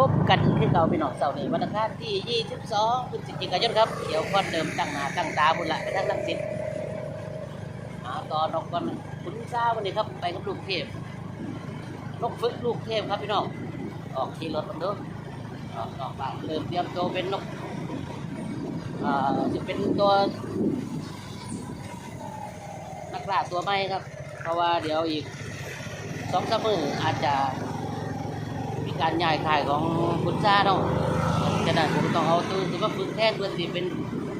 พบกันคือเก่าพี่น้องเสาร์นี้วันอังคารที่ 22พฤศจิกายนครับ เดี๋ยวคนเดิมตั้งหน้าตั้งตาบุญละไปทางลังสิตหาต่อนกกันขุนซ่าวันนี้ครับ ไปกับลูกเทพนกฝึกลูกเทพครับพี่น้อง ออกขี่รถกันเด้อออกออกบ้านเริ่มเตรียมตัวเป็นนกอ่าจะเป็นตัวนักล่าตัวใหม่ครับ เพราะว่าเดี๋ยวอีกสองสามมืออาจจะ การย้ายค่ายของคุณซ่าเนาะฉะนั้นผมต้องเอาตัวที่ว่าฝึกแทนเพื่อนที่เป็น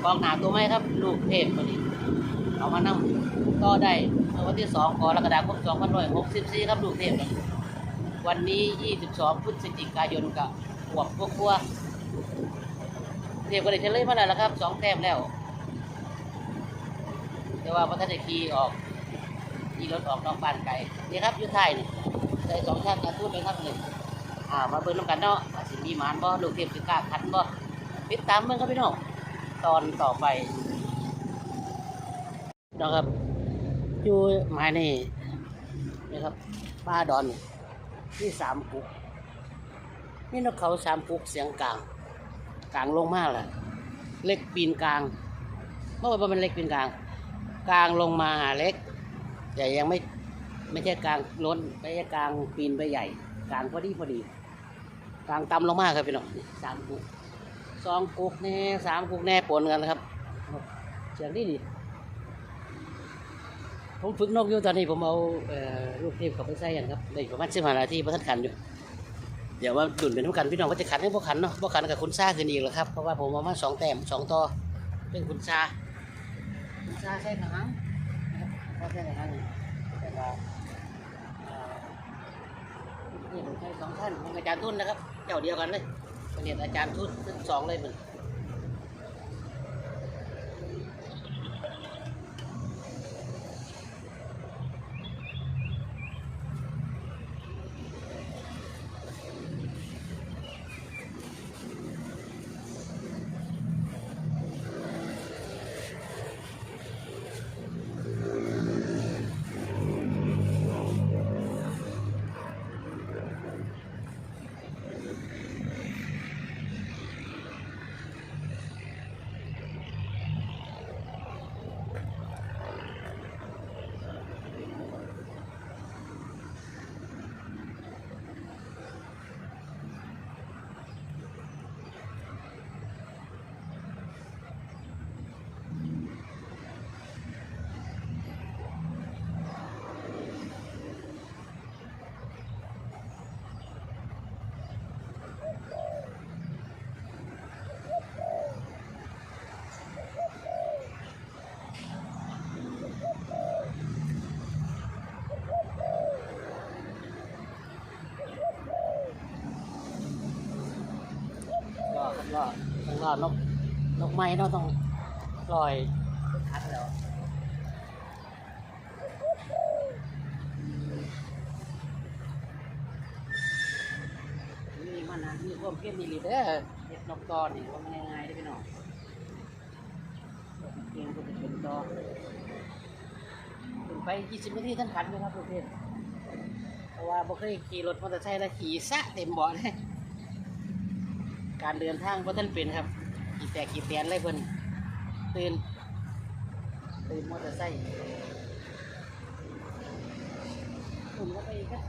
กองหนาตัวใหมครับ ลูกเทพตัวนี้เอามานั่งก็ได้เมื่อวันที่สองกรกฎาคมสองพันร้อยหกสิบสี่ครับลูกเทพวันนี้ยี่สิบสองพฤศจิกายนกับขวบพวกครัวเทพก็ได้เฉลยมาแล้วครับสองแต้มแล้ว แต่ว่าพระท่านได้ขี่ออกขี่รถออกนอกบ้านไกลนี่ครับยุทธไทยนี่ใส่สองชั้นการทูดไปครับหนึ่ง่ามาเบิ่งน้ำกันเนาะว่าสิมีหมานบ่ลูกเทพสิกล้าคันบ่ติดตามเบิ่งครับพี่น้องตอนต่อไปนะครับอยู่หมายนี่นี่ครับป้าดอนที่สามปุกนี่นกเขาสามปุกเสียงกลาง กลางลงมากเลยเล็กปีนกลางเมื่อวานมันเล็กปีนกลาง กลางลงมาหาเล็ก แต่ยังไม่ไม่ใช่กลางล้นไม่ใช่กลางปีนไปใหญ่ กลางพอดีพอดี กลางต่ำลงมากครับพี่น้องสามกุกสองกุกแน่สามกุกแน่ปนกันนะครับเสียงดีดีผมฝึกนกอยู่ตอนนี้ผมเอาเอ่อลูกเทพเขาไปใส่กันครับได้ประมาณสิบห้านาทีพระท่านขันอยู่เดี๋ยวว่าดุนเป็นทุกกันพี่น้องว่าจะขันให้พวกขันเนาะพวกขันกับคุณซ่าคืนอีกแล้วครับเพราะว่าผมเอามาสองแต้มสองต่อเป็นคุณซ่าชาใช่หางก็ใช่หางแต่ว่านี่ผมใช้สองท่านของอาจารย์ทุนนะครับ เจ้าเดียวกันเลยเรียนอาจารย์ทุนสองเลยมึงก็ครับ ก็ต้องรอนกนกไม้เนาต้องปล่อยคัดแล้วนี่มันนะมีความเข้มมีลีเด้อเห็ดนกตอนนี่ว่ามันง่ายๆได้อพี่น้องเพียงก็จะเป็นตอถึงไป20นาทีท่านขันเลยครับทุกท่านเพราะว่าบ่เคยขี่รถมอเตอร์ไซค์แล้วขี่ซะเต็มบาะเลย การเดินทางเพราะท่านเป็นครับกี่แตกกี่แตนเลยเพิ่นตื่นตื่นมอเตอร์ไซค์ผมก็ไปครับ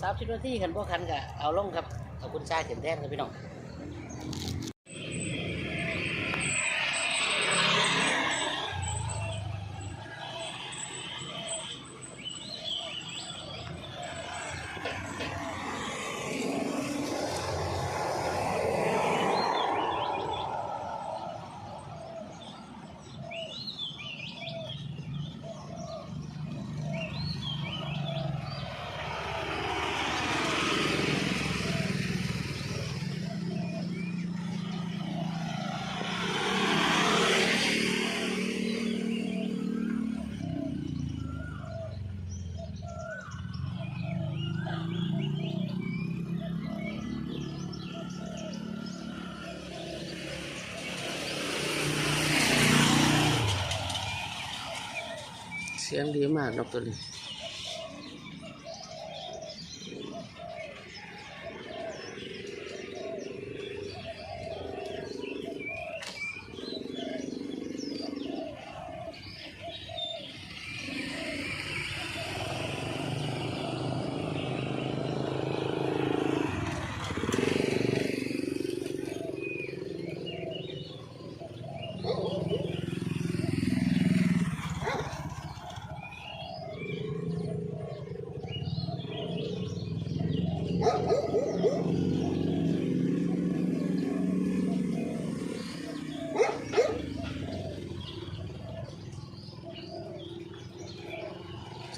สามสิบนาทีขันพวกคันกะเอาลงครับเอาคุณชายเข็นแทนครับพี่น้อง เสียงดีมากนกตัวนี้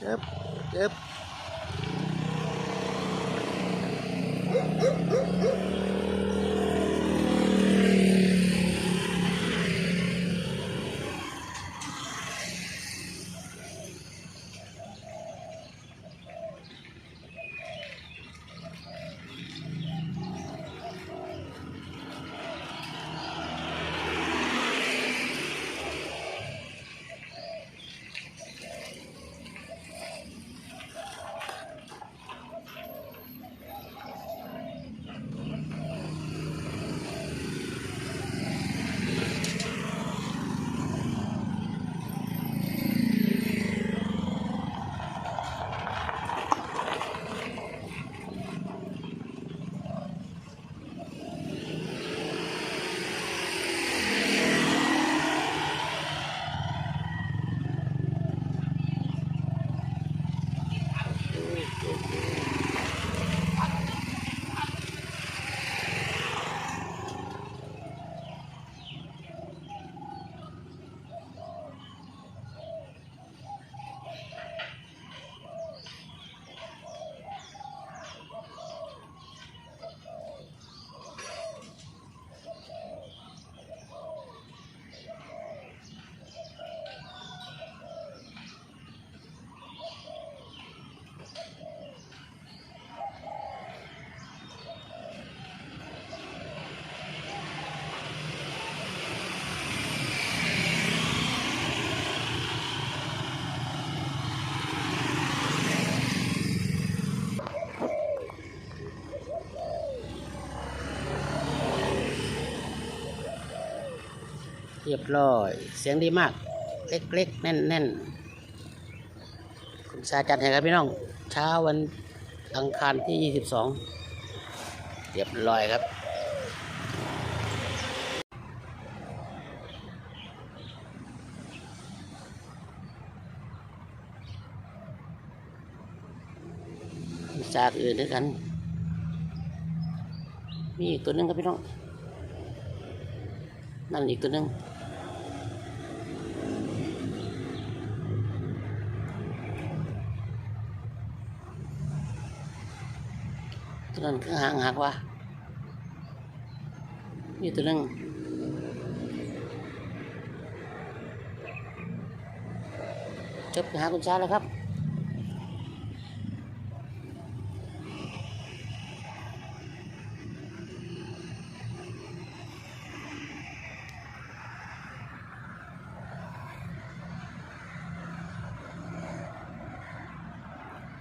Yep, yep. รียบร้อย เสียงดีมาก เล็กๆ แน่นๆ คุณชาจัดให้ครับพี่น้อง เช้าวันอังคารที่ 22 เรียบร้อยครับจากอื่นด้วยกันมีอีกตัวหนึงครับพี่น้อง นั่นอีกตัวหนึง นั้นคือหางหักวะมีตัวนึงจบหาคุณชาแล้วครับ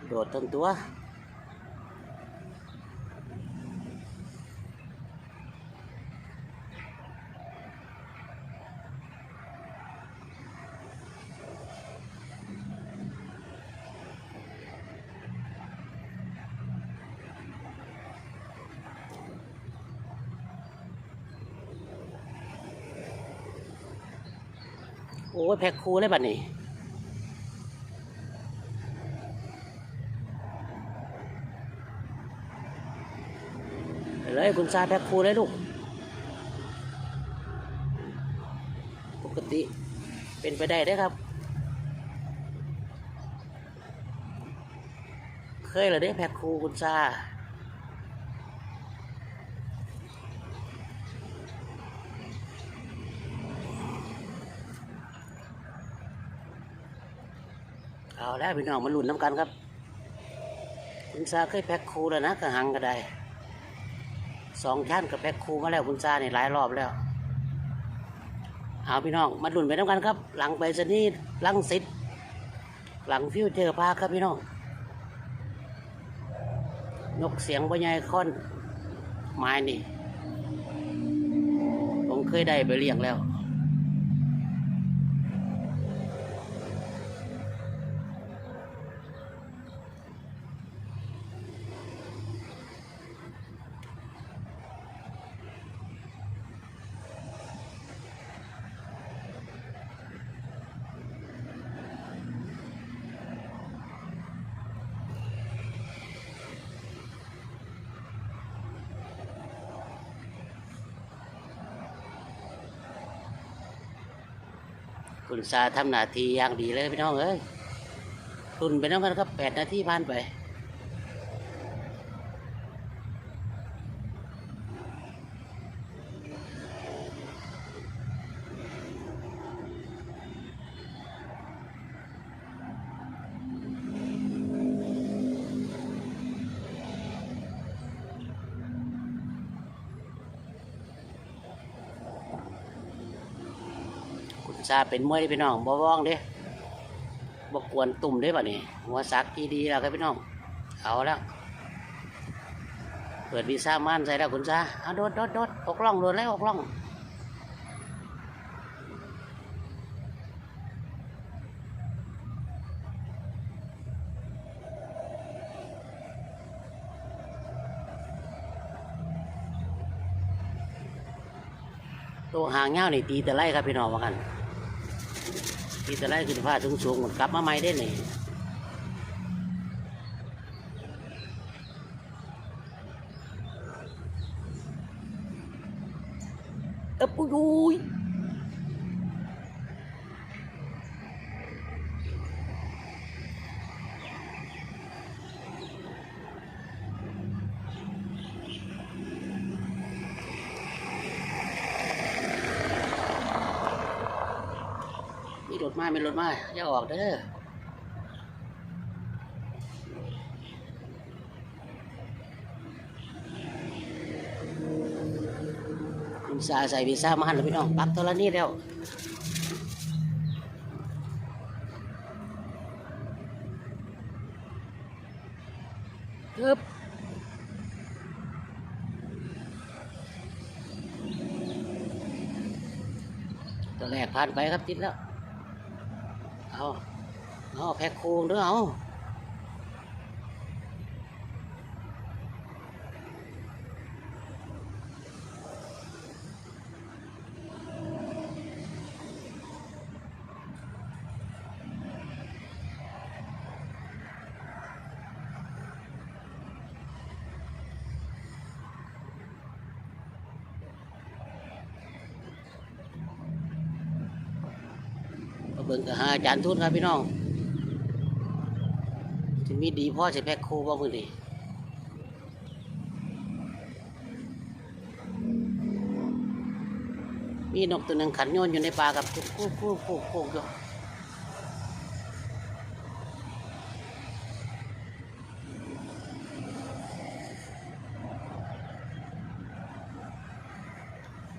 โดดทั้งตัว โอ้ยแพ็คคูเลยบัดนี้เลยคุณซาแพ็คคูเลยลูก ปกติเป็นไปได้ได้ครับ เคยเหรอได้แพ็คคูคุณซาเอาแล้ว พี่น้องมาลุ้นน้ำกันครับคุณซาเคยแพ็คคูแล้วนะกระหังก็ได้สองชั้นกับแพ็คคูมาแล้วคุณซาเนี่ยหลายรอบแล้วเอาพี่น้องมาดุนไปน้ำกันครับ หลังไปสนีย์หลังสิทธิ์หลังฟิวเจอร์พาครับพี่น้องนกเสียงบรรยาค่อนไม้นี่ผมเคยได้ไปเลี้ยงแล้ว คุณซาทำหน้าที่อย่างดีเลยพี่น้องเอ้ยทุนไปน้องกันครับแปดนาทีผ่านไป ซาเป็นมวยเด้พี่น้องบ่ว่องเด้บ่กวนตุ่มเด้ป่ะนี่หัวซักที่ดีแล้วครับพี่น้อง เอาแล้ว เปิดวีซ่าม่านใส่แล้วคุณซาเอาโดดโดดโดดออกล่องโดดแล้วออกล่องตัวหางเงานี่ตีแต่ไล่ครับพี่น้องว่ากัน ตีแต่ไล่ขึ้นฟ้าสูงสูงๆกลับมาใหม่ได้นี่เอ๊บอุ้ยอุ้ย มีรถมามีรถมาอย่าออกเด้อคุณซาใส่วีซ่ามาหันแล้วพี่น้องปักตัวละนี้แล้วครับตัวแรกผ่านไปครับติดแล้ว เอาเอาแพ็คโค้งด้วยเอา บิ่งกับหาอาจารย์ทุนครับพี่น้องจะมีดีพ่อจะแพ็คโคบ่มือนี่มีนกตัวหนึ่งขันโยนอยู่ในป่ากับกุ๊กกุ๊กกุ๊กอยู่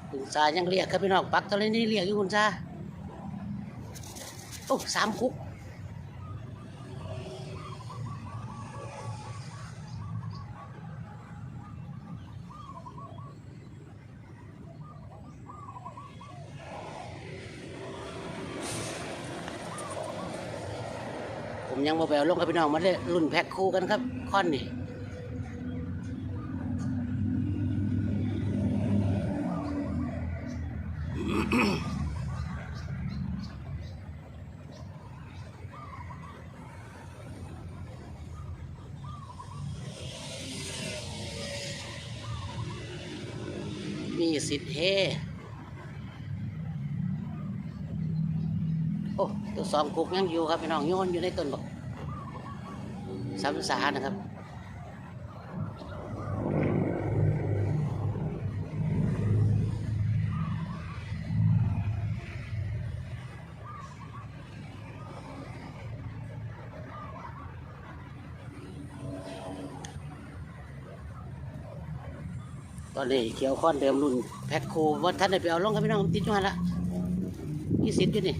คุณซายังเรียกครับพี่น้องปักตัวนี้เรียกอยู่คุณซา อ้สามคุกผมยังมาแปลลงกับพี่น้องมาเลยรุ่นแพ็คคู่กันครับ ค่อนนี่ มีสิทธิ์เฮโอ้ตัวสองกุกยังอยู่ครับพี่น้องโยนอยู่ในต้นบอกสามสานะครับ อนนี้เขียวค้อนเดิมรุ่นแพ็คโคว่าท่านได้ไปเอาลงครับพี่น้องติดอยู่หันละยี่สิบอยู่นี่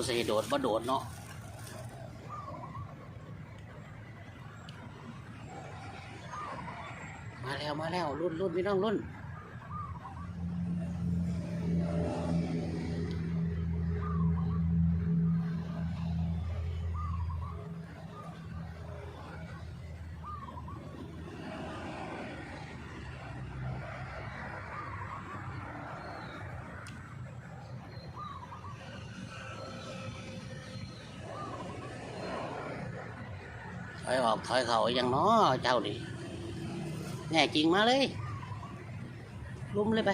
โอ้ยตัวใส่โดดบ่โดดเนาะมาแล้วมาแล้วรุ่นรุ่นพี่น้องรุ่น อยออกถอยเขาอยังน้อเจ้านี่แน่จริงมาเลยลุมเลยไป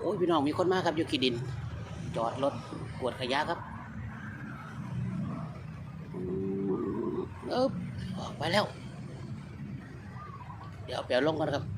โอ้ยพี่น้องมีคนมากครับอยู่ขีดิน จอดรถกวดขยะครับเออออกไปแล้ว เดี๋ยวเอาแปลลงกันครับ